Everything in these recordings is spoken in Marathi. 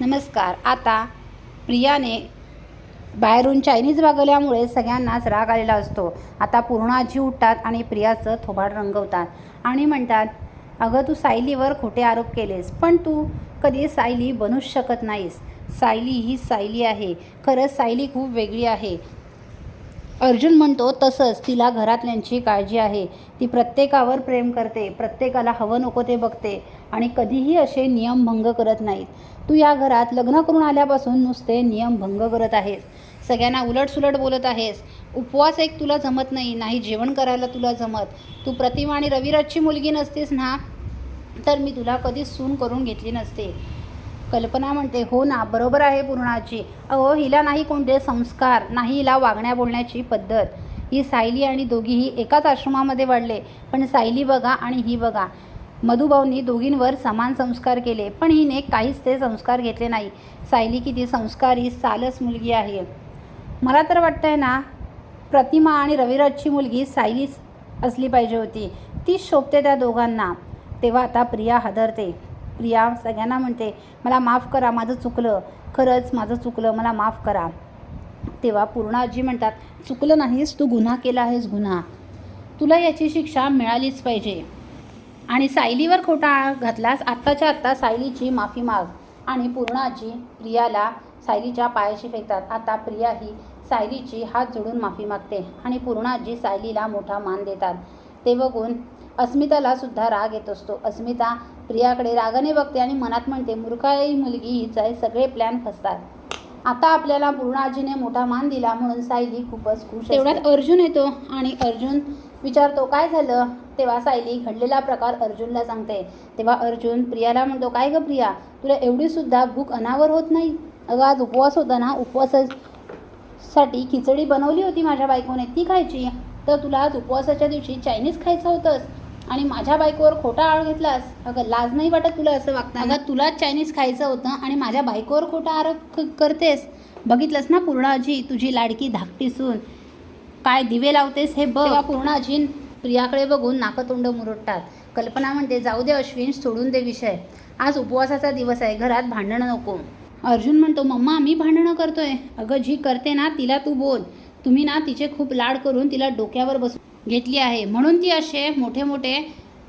नमस्कार. आता प्रियाने बाहेरून चायनीज वागवल्यामुळे सगळ्यांनाच राग आलेला असतो. आता पूर्णाजी उठतात आणि प्रियाचं थोबाड रंगवतात आणि म्हणतात अगं तू सायलीवर खोटे आरोप केलेस पण तू कधी सायली बनूच शकत नाहीस. सायली ही सायली आहे. खरंच सायली खूप वेगळी आहे. अर्जुन म्हणतो तसंच तिला घरातल्यांची काळजी आहे. ती प्रत्येकावर प्रेम करते प्रत्येकाला हवं नको ते बघते आणि कधीही असे नियमभंग करत नाहीत. तू या घरात लग्न करून आल्यापासून नुसते नियमभंग करत आहेस. सगळ्यांना उलटसुलट बोलत आहेस. उपवास एक तुला जमत नाही नाही जेवण करायला तुला जमत. तू प्रतिमा आणि रविराजची मुलगी नसतीस ना? तर मी तुला कधीच सून करून घेतली नसते. कल्पना म्हणते हो ना बरोबर आहे पूर्णाची. अहो हिला नाही कोणते संस्कार नाही हिला वागण्या बोलण्याची पद्धत. ही सायली आणि दोघीही एकाच आश्रमामध्ये वाढले. पण सायली बघा आणि ही बघा. मधुभाऊंनी दोघींवर समान संस्कार केले पण हिने काहीच ते संस्कार घेतले नाही. सायली किती संस्कारी सालस मुलगी आहे. मला तर वाटतंय ना प्रतिमा आणि रविराजची मुलगी सायलीच असली पाहिजे होती. ती शोभते त्या दोघांना. तेव्हा आता प्रिया हादरते. प्रिया सगळ्यांना म्हणते मला माफ करा माझं चुकलं. खरंच माझं चुकलं मला माफ करा. तेव्हा पूर्णाजी म्हणतात चुकलं नाहीस तू गुन्हा केला आहेस गुन्हा. तुला याची शिक्षा मिळालीच पाहिजे. आणि सायलीवर खोटा आळ घातलास आत्ताच्या आत्ता सायलीची माफी माग. आणि पूर्णाजी प्रियाला सायलीच्या पायाशी फेकतात. आता प्रिया ही सायलीची हात जोडून माफी मागते आणि पूर्णाजी सायलीला मोठा मान देतात. ते बघून अस्मिताला सुद्धा राग येत असतो. अस्मिता प्रियाकडे रागाने बघते आणि मनात म्हणते मूर्खाई मुलगी हीच आहे सगळे प्लॅन फसतात. आता आपल्याला पूर्णाजीने मोठा मान दिला म्हणून सायली खूपच खुश तेवढ्यात अर्जुन येतो आणि अर्जुन विचारतो काय झालं? तेव्हा सायली घडलेला प्रकार अर्जुनला सांगते. तेव्हा अर्जुन प्रियाला म्हणतो काय गं प्रिया? तुला एवढीसुद्धा भूक अनावर होत नाही? अगं आज उपवास होता ना? उपवासासाठी खिचडी बनवली होती माझ्या बायकोने. ती खायची? तर तुला आज उपवासाच्या दिवशी चायनीज खायचं होतंस. आणि माझ्या बायकोवर खोटा आळ घेतलास अगं लाज नाही वाटत तुला असं वागता अगं तुलाच चायनीज खायचं होतं आणि माझ्या बायकोवर खोटा आरोप करतेस. बघितलंस ना पूर्ण आजी तुझी लाडकी धाकटी सून? काय दिवे लावतेस हे बघ. तेव्हा पूर्ण आजी प्रियाकडे बघून नाकतोंड मुरडतात कल्पना म्हणते जाऊ दे अश्विन सोडून दे विषय. आज उपवासाचा दिवस आहे घरात भांडणं नको. अर्जुन म्हणतो मम्मा मी भांडणं करतोय. अगं जी करते ना तिला तू बोल. तुम्ही ना तिचे खूप लाड करून तिला डोक्यावर बसून घेतली आहे. म्हणून ती असे मोठे मोठे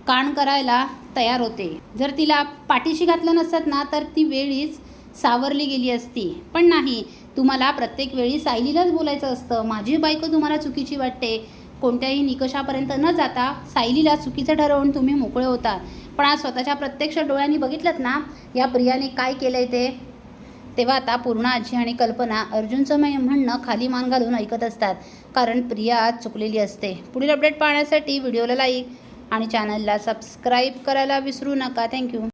कान करायला तयार होते. जर तिला पाठीशी घातलं नसत ना तर ती वेळीच सावरली गेली असती. पण नाही तुम्हाला प्रत्येक वेळी सायलीलाच बोलायचं असतं. माझी बायको तुम्हाला चुकीची वाटते. कोणत्याही निकषापर्यंत न जाता सायलीला चुकीचं ठरवून तुम्ही मोकळे होता. पण आज स्वतःच्या प्रत्यक्ष डोळ्यांनी बघितलं ना या प्रियाने काय केलं आहे ते? तेव्हा आता पूर्ण आजी आणि कल्पना अर्जुनचं म्हणणं खाली मान घालून ऐकत असतात. कारण प्रिया आज चुकलेली असते. पुढील अपडेट पाहण्यासाठी व्हिडिओला लाईक आणि चॅनलला सबस्क्राईब करायला विसरू नका. थँक्यू